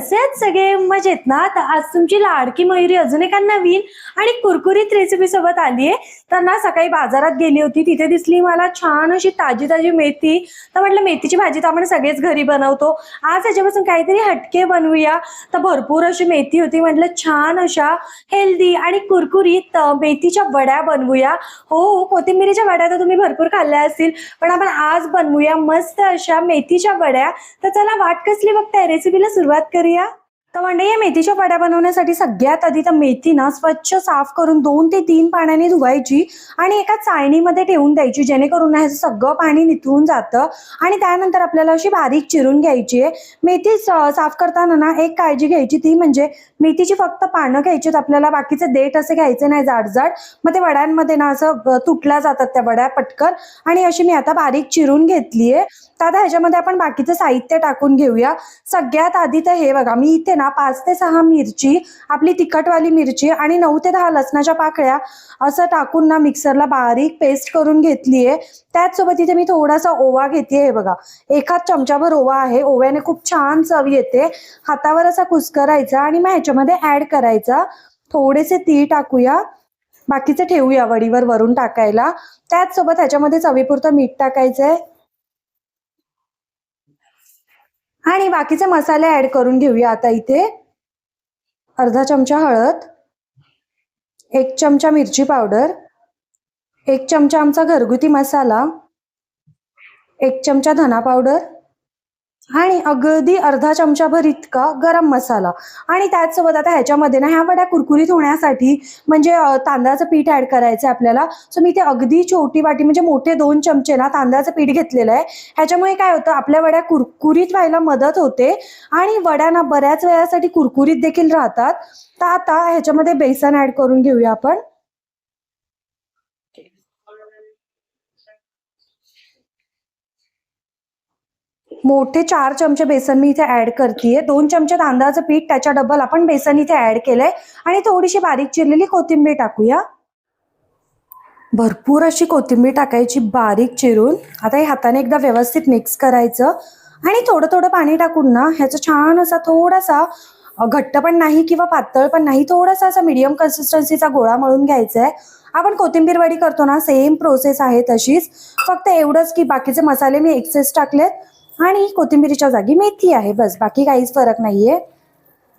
सगळे मजेत ना? तर आज तुमची लाडकी मयुरी अजून एका नवीन आणि कुरकुरीत रेसिपी सोबत आली आहे. तर ना सकाळी बाजारात गेली होती. तिथे दिसली मला छान अशी ताजी ताजी मेथी. तर म्हटलं मेथीची भाजी तर आपण सगळेच घरी बनवतो. आज याच्यापासून काहीतरी हटके बनवूया. तर भरपूर अशी मेथी होती. म्हटलं छान अशा हेल्दी आणि कुरकुरीत मेथीच्या वड्या बनवूया. हो हो कोथिंबिरीच्या वड्या तर तुम्ही भरपूर खाल्ल्या असतील. पण आपण आज बनवूया मस्त अशा मेथीच्या वड्या. तर चला वाट कसली बघताय? रेसिपीला सुरुवात करूया. প্রিয়া तर म्हणजे या मेथीच्या वड्या बनवण्यासाठी सगळ्यात आधी तर मेथी ना स्वच्छ साफ करून दोन ते तीन पाण्याने धुवायची आणि एका चाळणीमध्ये ठेवून द्यायची जेणेकरून ह्याचं सगळं पाणी निथळून जातं. आणि त्यानंतर आपल्याला अशी बारीक चिरून घ्यायची आहे. मेथी साफ करताना ना एक काळजी घ्यायची ती म्हणजे मेथीची फक्त पानं घ्यायची आपल्याला बाकीचे देठ असे घ्यायचे नाही जाडजाड. मग ते वड्यांमध्ये ना असं तुटल्या जातात त्या वड्या पटकन. आणि अशी मी आता बारीक चिरून घेतलीये तर आता ह्याच्यामध्ये आपण बाकीचं साहित्य टाकून घेऊया. सगळ्यात आधी तर हे बघा मी इथे ना पाच ते सहा मिरची आपली तिखटवाली मिरची आणि नऊ ते दहा लसणाच्या पाकळ्या असं टाकून ना मिक्सरला बारीक पेस्ट करून घेतलीये. त्याचसोबत इथे मी थोडासा ओवा घेते हे बघा. एखाद चमचाभर ओवा आहे. ओव्याने खूप छान चव येते. हातावर असा कुस्करायचा आणि मग ह्याच्यामध्ये ऍड करायचा. थोडेसे तीळ टाकूया. बाकीचे ठेवूया वडीवर वरून टाकायला. त्याचसोबत ह्याच्यामध्ये चवीपुरतं मीठ टाकायचंय. आणि बाकीचे मसाले ऍड करून घेऊया आता इथे. अर्धा चमचा हळद एक चमचा मिरची पावडर एक चमचा आमचा घरगुती मसाला एक चमचा धना पावडर आणि अगदी अर्धा चमचाभर इतका गरम मसाला. आणि त्याचसोबत आता ह्याच्यामध्ये ना ह्या वड्या कुरकुरीत होण्यासाठी म्हणजे तांदळाचं पीठ ऍड करायचं आहे आपल्याला. सो मी ते अगदी छोटी वाटी म्हणजे मोठे दोन चमचे ना तांदळाचं पीठ घेतलेलं आहे. ह्याच्यामुळे काय होतं आपल्या वड्या कुरकुरीत व्हायला मदत होते. आणि वड्या ना बऱ्याच वेळासाठी कुरकुरीत देखील राहतात. तर आता ह्याच्यामध्ये बेसन ऍड करून घेऊया आपण. मोठे चार चमचे बेसन मी इथे ऍड करतेय. दोन चमचे तांदळाचं पीठ त्याच्या डबल आपण बेसन इथे ऍड केलंय. आणि थोडीशी बारीक चिरलेली कोथिंबीर टाकूया. भरपूर अशी कोथिंबीर टाकायची बारीक चिरून. आता हे हाताने एकदा व्यवस्थित मिक्स करायचं. आणि थोडं थोडं पाणी टाकून ना ह्याचा छान असा थोडासा घट्ट पण नाही किंवा पातळ पण नाही थोडासा असा मीडियम कन्सिस्टन्सीचा गोळा मळून घ्यायचा आहे आपण कोथिंबीर वडी करतो ना सेम प्रोसेस आहे तशीच. फक्त एवढंच की बाकीचे मसाले मी एक्सेस टाकलेत. आणि कोथिंबीरीच्या जागी मेथी आहे बस. बाकी काहीच फरक नाहीये.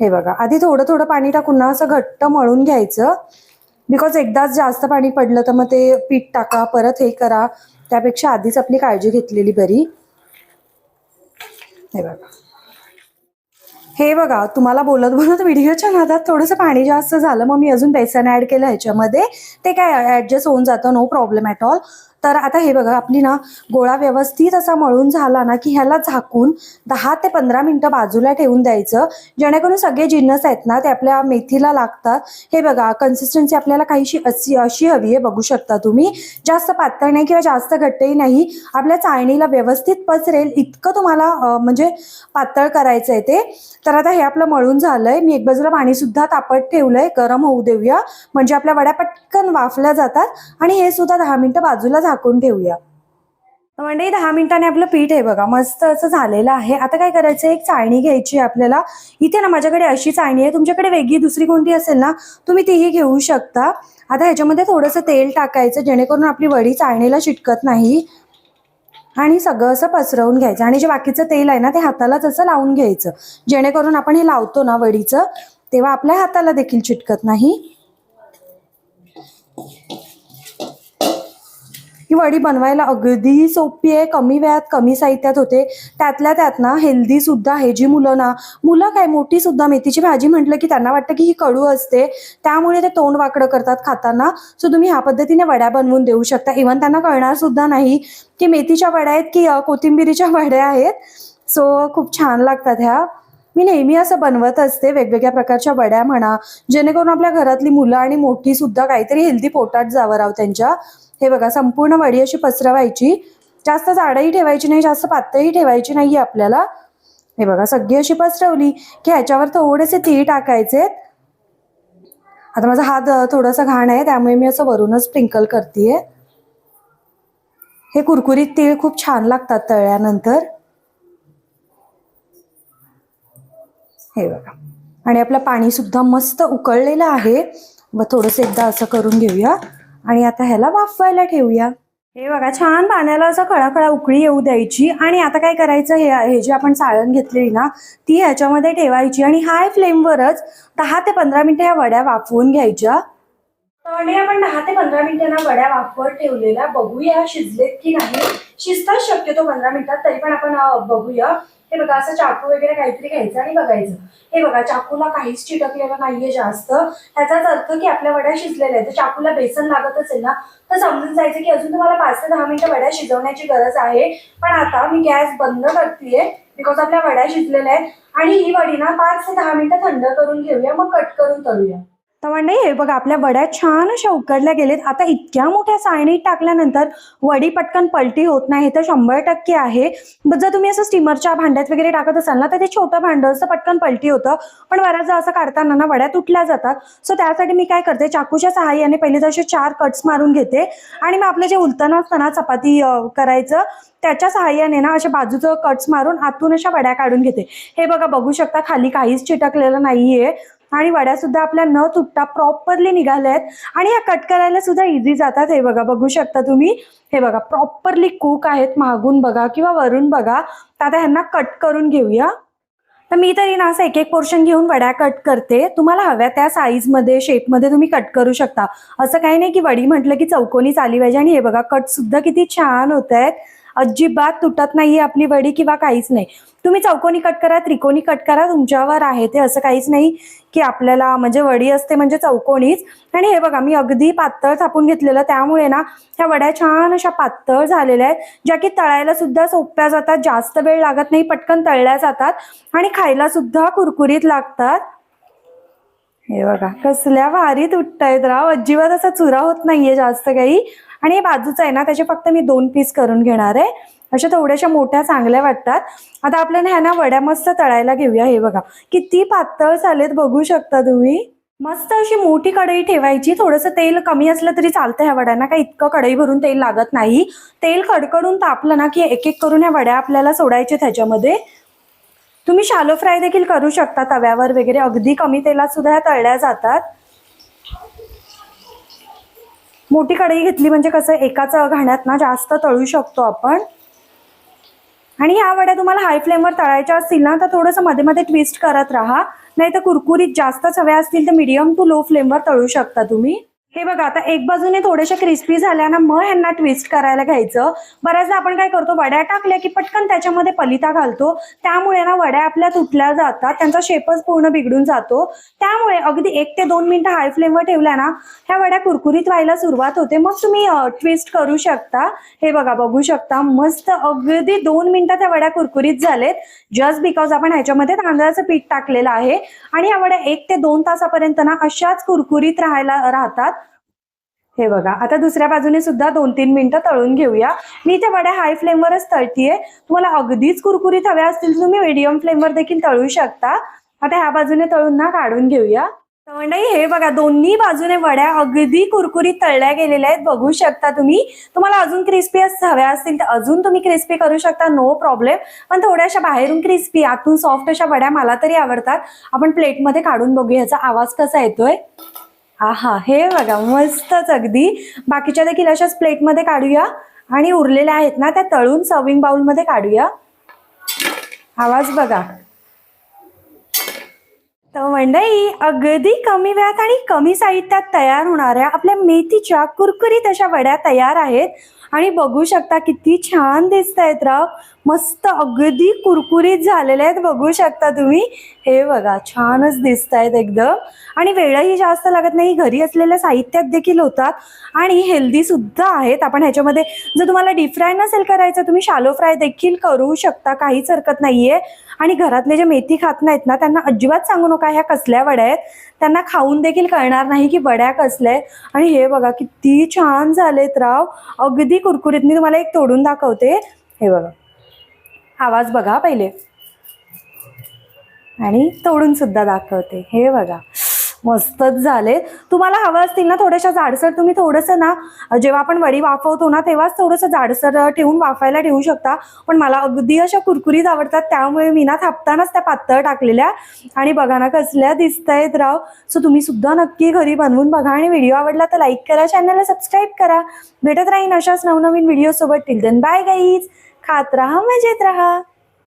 हे बघा आधी थोडं थोडं पाणी टाकून ना असं घट्ट मळून घ्यायचं. बिकॉज एकदाच जास्त पाणी पडलं तर मग ते पीठ टाका परत हे करा. त्यापेक्षा आधीच आपली काळजी घेतलेली बरी. हे बघा. हे बघा तुम्हाला बोलत बोलत व्हिडिओच्या नादात थोडंसं पाणी जास्त झालं मग मी अजून बेसन ऍड केलं ह्याच्यामध्ये. ते काय ऍडजस्ट होऊन जातं नो प्रॉब्लेम ॲट ऑल तर आता हे बघा आपली ना गोळा व्यवस्थित असा मळून झाला ना की ह्याला झाकून दहा ते पंधरा मिनटं बाजूला ठेवून द्यायचं. जेणेकरून सगळे जिन्नस आहेत ना ते आपल्या मेथीला लागतात. हे बघा कन्सिस्टन्सी आपल्याला काहीशी अशी अशी हवी आहे बघू शकता तुम्ही. जास्त पातळ नाही किंवा जास्त घट्टही नाही. आपल्या चाळणीला व्यवस्थित पसरेल इतकं तुम्हाला म्हणजे पातळ करायचं आहे ते. तर आता हे आपलं मळून झालंय. मी एक बाजूला पाणी सुद्धा तापत ठेवलंय गरम होऊ देऊया. म्हणजे आपल्या वड्या पटकन वाफल्या जातात. आणि हे सुद्धा दहा मिनटं बाजूला झाकून ठेवूया. म्हणजे दहा मिनिटांनी आपलं पीठ आहे बघा मस्त असं झालेलं आहे. आता काय करायचं एक चाळणी घ्यायची आहे आपल्याला. इथे ना माझ्याकडे अशी चाळणी आहे तुमच्याकडे वेगळी दुसरी कोणती असेल ना तुम्ही तीही घेऊ शकता. आता ह्याच्यामध्ये थोडंसं तेल टाकायचं जेणेकरून आपली वडी चाळणीला चिटकत नाही. आणि सगळं असं पसरवून घ्यायचं. आणि जे बाकीचं तेल आहे ना ते हातालाच असं लावून घ्यायचं. जेणेकरून आपण हे लावतो ना वडीचं तेव्हा आपल्या हाताला देखील चिटकत नाही. ही वडी बनवायला अगदी सोपी आहे. कमी वेळात कमी साहित्यात होते. त्यातल्या त्यात ना हेल्दी सुद्धा आहे जी मुलं ना. मुलं काय मोठी सुद्धा मेथीची भाजी म्हटलं की त्यांना वाटतं की ही कडू असते. त्यामुळे ते तोंड वाकडं करतात खाताना. सो तुम्ही ह्या पद्धतीने वड्या बनवून देऊ शकता. इव्हन त्यांना कळणार सुद्धा नाही की मेथीच्या वड्या आहेत की कोथिंबीरीच्या कोथिंबिरीच्या वड्या आहेत. सो खूप छान लागतात ह्या. मी नेहमी असं बनवत असते. वेगवेगळ्या प्रकारच्या वड्या म्हणा. जेणेकरून आपल्या घरातली मुलं आणि मोठी सुद्धा काहीतरी हेल्दी पोटात जावं राव त्यांच्या. हे बघा संपूर्ण वडी अशी पसरवायची. जास्त जाडही ठेवायची नाही जास्त पातळही ठेवायची नाहीये आपल्याला. हे बघा सगळी अशी पसरवली की ह्याच्यावर थोडेसे तीळ टाकायचे. आता माझा हात थोडासा घाण आहे त्यामुळे मी असं वरूनच स्प्रिंकल करतेय. हे कुरकुरीत तीळ खूप छान लागतात तळल्यानंतर. हे बघा. आणि आपलं पाणी सुद्धा मस्त उकळलेलं आहे. व थोडंसं एकदा असं करून घेऊया. आणि आता ह्याला वाफवायला ठेवूया. हे बघा छान पाण्याला असं खळाखळा उकळी येऊ द्यायची आणि आता काय करायचं हे हे जे आपण साळण घेतलेली ना ती ह्याच्यामध्ये ठेवायची आणि हाय फ्लेमवरच दहा ते पंधरा मिनिटं ह्या वड्या वाफवून घ्यायच्या. आणि आपण दहा ते पंधरा मिनिटांना वड्या वाफवत ठेवलेल्या बघूया शिजलेत की नाही. शिजताच शक्यतो पंधरा मिनिटात तरी पण आपण बघूया. हे बघा असं चाकू वगैरे काहीतरी घ्यायचं आणि बघायचं. हे बघा चाकूला काहीच चिटकलेलं नाहीये जास्त. त्याचाच अर्थ की आपल्या वड्या शिजलेल्या आहेत. तर चाकूला बेसन लागत असेल ना तर समजून जायचं की अजून तुम्हाला पाच ते दहा मिनिटं वड्या शिजवण्याची गरज आहे. पण आता मी गॅस बंद करतेय बिकॉज आपल्या वड्या शिजलेल्या आहेत. आणि ही वडी ना पाच ते दहा मिनिटं थंड करून घेऊया मग कट करून तळूया. तर म्हणजे हे बघा आपल्या वड्या छान अशा उकडल्या गेलेत. आता इतक्या मोठ्या साळणीत टाकल्यानंतर वडी पटकन पलटी होत नाही हे तर शंभर टक्के आहे. जर तुम्ही असं स्टीमरच्या भांड्यात वगैरे टाकत असाल ना तर ते छोटं भांडं असं पटकन पलटी होतं. पण बऱ्याचदा असं काढताना ना वड्या तुटल्या जातात. सो त्यासाठी मी काय करते चाकूच्या सहाय्याने पहिले तर असे चार कट्स मारून घेते. आणि मग आपलं जे उलताना असतं ना चपाती करायचं त्याच्या सहाय्याने ना अशा बाजूचं कट्स मारून आतून अशा वड्या काढून घेते. हे बघा बघू शकता खाली काहीच चिटकलेलं नाहीये. आणि वड्या सुद्धा आपल्या न तुटता प्रॉपरली निघाल्या आहेत. आणि या कट करायला सुद्धा इझी जातात. हे बघा बघू शकता तुम्ही. हे बघा प्रॉपरली कुक आहेत. मागून बघा किंवा वरून बघा. तर आता ह्यांना कट करून घेऊया. तर मी तरी ना असं एक एक पोर्शन घेऊन वड्या कट करते. तुम्हाला हव्या त्या साईजमध्ये शेपमध्ये तुम्ही कट करू शकता. असं काही नाही की वडी म्हटलं की चौकोनीच आली पाहिजे. आणि हे बघा कट सुद्धा किती छान होत आहेत. अजिबात तुटत नाहीये आपली वडी किंवा काहीच नाही. तुम्ही चौकोनी कट करा त्रिकोणी कट करा तुमच्यावर आहे ते असं काहीच नाही की आपल्याला म्हणजे वडी असते म्हणजे चौकोनीच. आणि हे बघा मी अगदी पातळ थापून घेतलेलं त्यामुळे ना ह्या वड्या छान अशा पातळ झालेल्या आहेत ज्या की तळायला सुद्धा सोप्या जातात जास्त वेळ लागत नाही पटकन तळल्या जातात आणि खायला सुद्धा कुरकुरीत लागतात. हे बघा कसल्या भारी तुटतायत राव अजिबात असा चुरा होत नाहीये जास्त काही. आणि हे बाजूचं आहे ना त्याचे फक्त मी दोन पीस करून घेणार आहे. अशा थोड्याशा मोठ्या चांगल्या वाटतात. आता आपल्याला ह्या ना वड्या मस्त तळायला घेऊया. हे बघा किती पातळ झालेत बघू शकता तुम्ही. मस्त अशी मोठी कढई ठेवायची. थोडंसं तेल कमी असलं तरी चालतं ह्या वड्यांना. काही इतकं कढई भरून तेल लागत नाही. तेल कडकडून तापलं ना की एक एक करून ह्या वड्या आपल्याला सोडायच्या त्याच्यामध्ये. तुम्ही शालो फ्राय देखील करू शकता. तव्यावर वगैरे अगदी कमी तेलात सुद्धा ह्या तळल्या जातात. मोठी कढई घेतली म्हणजे कसं एकाच घाण्यात ना जास्त तळू शकतो आपण. आणि ह्या वड्या तुम्हाला हाय फ्लेमवर तळायच्या असतील ना तर थोडंसं मध्ये मध्ये ट्विस्ट करत राहा. नाही तर कुरकुरीत जास्तच हव्या असतील तर मीडियम टू लो फ्लेमवर तळू शकता तुम्ही. हे बघा आता एक बाजूने थोडेसे क्रिस्पी झाल्या ना मग ह्यांना ट्विस्ट करायला घ्यायचं. बऱ्याचदा आपण काय करतो वड्या टाकल्या की पटकन त्याच्यामध्ये पलिता घालतो. त्यामुळे ना वड्या आपल्या तुटल्या जातात त्यांचा शेपच पूर्ण बिघडून जातो. त्यामुळे अगदी एक ते दोन मिनिटं हाय फ्लेमवर ठेवल्या ना ह्या वड्या कुरकुरीत व्हायला सुरुवात होते. मग तुम्ही ट्विस्ट करू शकता. हे बघा बघू शकता. मस्त अगदी दोन मिनिटात ह्या वड्या कुरकुरीत झालेत. जस्ट बिकॉज आपण ह्याच्यामध्ये तांदळाचं पीठ टाकलेलं आहे. आणि ह्या वड्या एक ते दोन तासापर्यंत ना अशाच कुरकुरीत राहायला राहतात. हे बघा आता दुसऱ्या बाजूने सुद्धा दोन तीन मिनिटं तळून घेऊया. मी त्या वड्या हाय फ्लेमवरच तळतीये. तुम्हाला अगदीच कुरकुरीत हव्या असतील तर तुम्ही मिडियम फ्लेमवर देखील तळू शकता. आता ह्या बाजूने तळून ना काढून घेऊया. तर हे बघा दोन्ही बाजूने वड्या अगदी कुरकुरीत तळल्या गेलेल्या आहेत बघू शकता तुम्ही. तुम्हाला अजून क्रिस्पी हव्या असतील तर अजून तुम्ही क्रिस्पी करू शकता नो प्रॉब्लेम पण थोड्याशा बाहेरून क्रिस्पी आतून सॉफ्ट अशा वड्या मला तरी आवडतात. आपण प्लेटमध्ये काढून बघू ह्याचा आवाज कसा येतोय. आहा हे बघा मस्तच अगदी. बाकीच्या देखील अशाच प्लेटमध्ये काढूया. आणि उरलेल्या आहेत ना त्या तळून सर्विंग बाउलमध्ये काढूया. आवाज बघा. तर मंडई अगदी कमी वेळात आणि कमी साहित्यात तयार होणाऱ्या आपल्या मेथीच्या कुरकुरीत अशा वड्या तयार आहेत. आणि बघू शकता किती छान दिसत आहेत राव. मस्त अगदी कुरकुरीत झालेले आहेत बघू शकता तुम्ही. हे बघा छानच दिसत आहेत एकदम. आणि वेळही जास्त लागत नाही घरी असलेल्या साहित्यात देखील होतात. आणि हेल्दी सुद्धा आहेत. आपण ह्याच्यामध्ये जर तुम्हाला डीप फ्राय नसेल करायचं तुम्ही शालो फ्राय देखील करू शकता. काहीच हरकत नाहीये. आणि घरातले जे मेथी खात नाहीत ना त्यांना अजिबात सांगू नका ह्या कसल्या वड्या आहेत. त्यांना खाऊन देखील कळणार नाही की वड्या कसल्या आहेत. आणि हे बघा किती छान झालेत राव. अगदी कुरकुरीत मी तुम्हाला एक तोडून दाखवते. हे बघा. आवाज बघा पहिले. आणि तोडून सुद्धा दाखवते. हे बघा. मस्तच झाले. तुम्हाला हवं असतील ना थोड्याशा जाडसर तुम्ही थोडंसं ना जेव्हा आपण वडी वाफवतो ना तेव्हाच थोडंसं जाडसर ठेवून वाफायला ठेवू शकता. पण मला अगदी अशा कुरकुरीत आवडतात त्यामुळे मी ना थापतानाच त्या पातळ टाकलेल्या. आणि बघा ना कसल्या दिसत आहेत राव. सो तुम्ही सुद्धा नक्की घरी बनवून बघा. आणि व्हिडिओ आवडला तर लाईक करा चॅनलला सबस्क्राईब करा. भेटत राहीन अशाच नवनवीन व्हिडिओ सोबत टिल देन बाय गाईज खात राहा मजेत राहा.